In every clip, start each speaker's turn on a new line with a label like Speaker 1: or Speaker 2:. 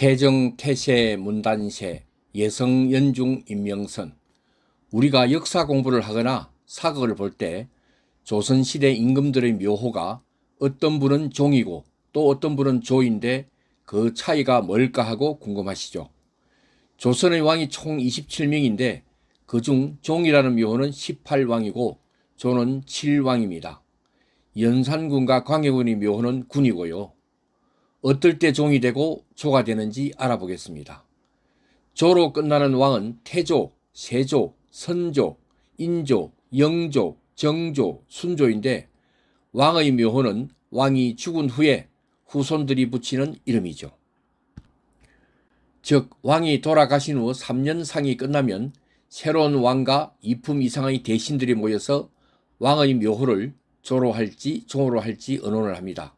Speaker 1: 태정, 태세, 문단세, 예성, 연중, 임명선. 우리가 역사 공부를 하거나 사극을 볼 때 조선시대 임금들의 묘호가 어떤 분은 종이고 또 어떤 분은 조인데 그 차이가 뭘까 하고 궁금하시죠. 조선의 왕이 총 27명인데 그 중 종이라는 묘호는 18왕이고 조는 7왕입니다. 연산군과 광해군의 묘호는 군이고요. 어떨 때 종이 되고 조가 되는지 알아보겠습니다. 조로 끝나는 왕은 태조, 세조, 선조, 인조, 영조, 정조, 순조인데 왕의 묘호는 왕이 죽은 후에 후손들이 붙이는 이름이죠. 즉 왕이 돌아가신 후 3년 상이 끝나면 새로운 왕과 이품 이상의 대신들이 모여서 왕의 묘호를 조로 할지 종으로 할지 의논을 합니다.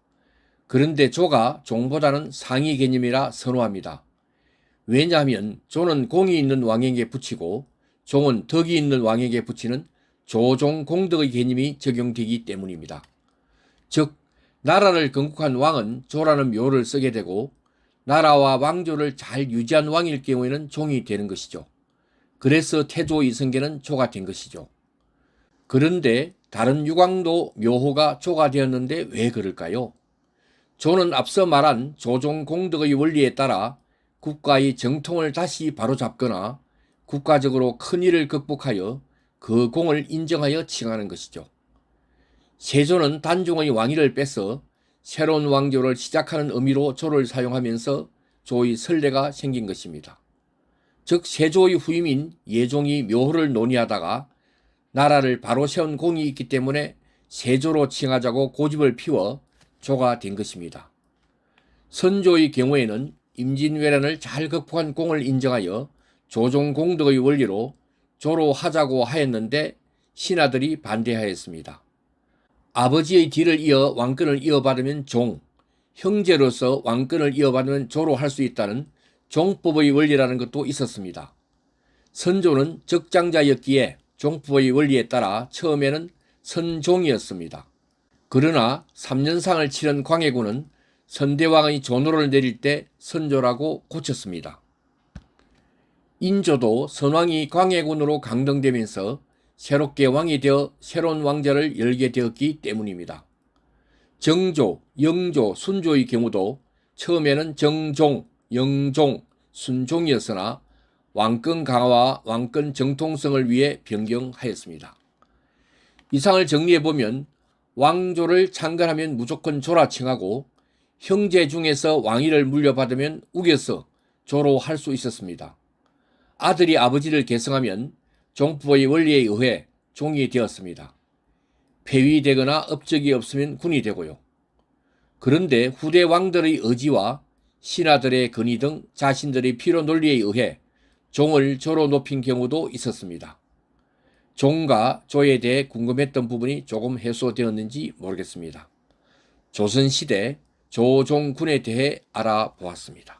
Speaker 1: 그런데 조가 종보다는 상위 개념이라 선호합니다. 왜냐하면 조는 공이 있는 왕에게 붙이고 종은 덕이 있는 왕에게 붙이는 조종 공덕의 개념이 적용되기 때문입니다. 즉 나라를 건국한 왕은 조라는 묘를 쓰게 되고 나라와 왕조를 잘 유지한 왕일 경우에는 종이 되는 것이죠. 그래서 태조 이성계는 조가 된 것이죠. 그런데 다른 유광도 묘호가 조가 되었는데 왜 그럴까요? 조는 앞서 말한 조종 공덕의 원리에 따라 국가의 정통을 다시 바로잡거나 국가적으로 큰 일을 극복하여 그 공을 인정하여 칭하는 것이죠. 세조는 단종의 왕위를 뺏어 새로운 왕조를 시작하는 의미로 조를 사용하면서 조의 선례가 생긴 것입니다. 즉 세조의 후임인 예종이 묘호를 논의하다가 나라를 바로 세운 공이 있기 때문에 세조로 칭하자고 고집을 피워 조가 된 것입니다. 선조의 경우에는 임진왜란을 잘 극복한 공을 인정하여 조종 공덕의 원리로 조로 하자고 하였는데 신하들이 반대하였습니다. 아버지의 뒤를 이어 왕권을 이어받으면 종, 형제로서 왕권을 이어받으면 조로 할 수 있다는 종법의 원리라는 것도 있었습니다. 선조는 적장자였기에 종법의 원리에 따라 처음에는 선종이었습니다. 그러나 3년상을 치른 광해군은 선대왕의 전호를 내릴 때 선조라고 고쳤습니다. 인조도 선왕이 광해군으로 강등되면서 새롭게 왕이 되어 새로운 왕자를 열게 되었기 때문입니다. 정조, 영조, 순조의 경우도 처음에는 정종, 영종, 순종이었으나 왕권 강화와 왕권 정통성을 위해 변경하였습니다. 이상을 정리해 보면 왕조를 창건하면 무조건 조라 칭하고 형제 중에서 왕위를 물려받으면 우겨서 조로 할 수 있었습니다. 아들이 아버지를 계승하면 종부의 원리에 의해 종이 되었습니다. 폐위되거나 업적이 없으면 군이 되고요. 그런데 후대 왕들의 의지와 신하들의 건의 등 자신들의 필요 논리에 의해 종을 조로 높인 경우도 있었습니다. 종과 조에 대해 궁금했던 부분이 조금 해소되었는지 모르겠습니다. 조선시대 조종군에 대해 알아보았습니다.